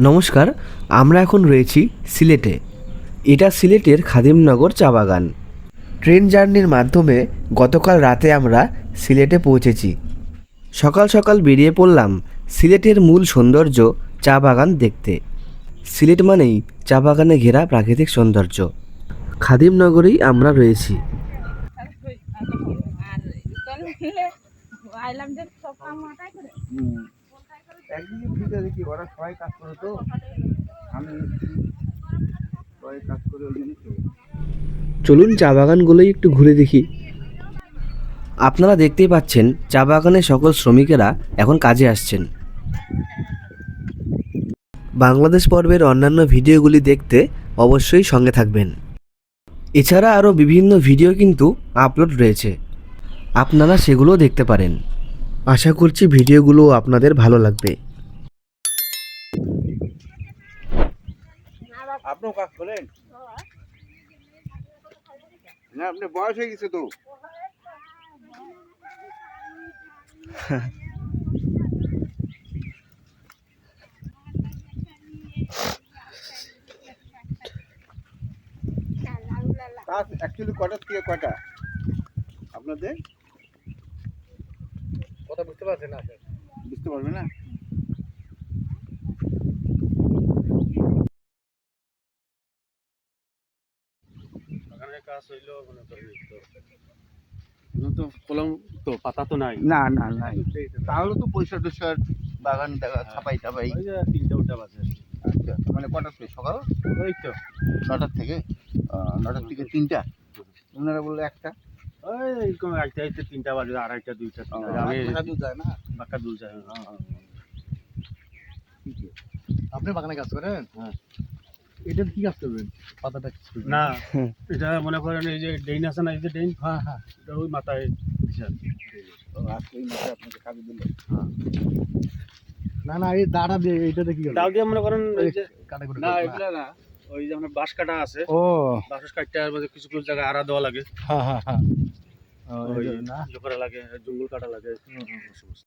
নমস্কার আমরা এখন রয়েছি সিলেটে। এটা সিলেটের খাদিমনগর চা বাগান। ট্রেন জার্নির মাধ্যমে গতকাল রাতে আমরা সিলেটে পৌঁছেছি। সকাল সকাল বেরিয়ে পড়লাম সিলেটের মূল সৌন্দর্য চা বাগান দেখতে। সিলেট মানেই চা বাগানে ঘেরা প্রাকৃতিক সৌন্দর্য। খাদিমনগরেই আমরা রয়েছি। আইলাম যে সব কাম মাথায় করে। ফ্রিতে দেখি, ওরা সবাই কাজ করে তো। আমি সবাই কাজ করে ওই জন্য চলুন চা বাগানগুলোই একটু ঘুরে দেখি। আপনারা দেখতেই পাচ্ছেন, চা বাগানের সকল শ্রমিকেরা এখন কাজে আসছেন। বাংলাদেশ পর্বের অন্যান্য ভিডিওগুলি দেখতে অবশ্যই সঙ্গে থাকবেন। এছাড়া আরও বিভিন্ন ভিডিও কিন্তু আপলোড রয়েছে। আপনারা সেগুলো দেখতে পারেন। আশা করছি ভিডিওগুলো আপনাদের ভালো লাগবে। আপনিও কাজ করেন? না আপনার বয়স হয়ে গেছে তো। কাজ অ্যাকচুয়ালি কটার থেকে কটা? আপনাদের? কথা বুঝতে পারছেন না বুঝতে পারবে না? বাগানের কাজ হইল মনে করেন তো। কলম তো পাতা তো নাই। না না না তাহলে তো পয়সা টয়সা বাগান দেখা ছাপাই টাপাই। তিনটা উল্টা বাজে। আচ্ছা মানে কটার থেকে সকাল? ওই তো। নটার থেকে? নটার থেকে তিনটা? ওনারা বলল একটা? ওই আইতে তিনটা বাজে আড়াইটা দুইটা। আমি যায় না? বাঁকা দুল যাই আপনি বাগানে কাজ করেন? হ্যাঁ। এটা কি কাজ করবেন পাতাটা না এটা মনে করেন এই যে ডেইন আছে না এই যে ডেইন হ্যাঁ হ্যাঁ। এটা ওই মাথায় দিল। না না এই দাঁড়া দিয়ে এইটাতে কি করবেন দিয়ে মনে করেন এই যে কাটা করে না এগুলা না ওই যে আপনার বাঁশ কাটা আছে। ও। বাঁশ কাটতে আর কিছু কিছু জায়গায় আড়া দেওয়া লাগে। হ্যাঁ হ্যাঁ হ্যাঁ। ওই না। লাগে জঙ্গল কাটা লাগে।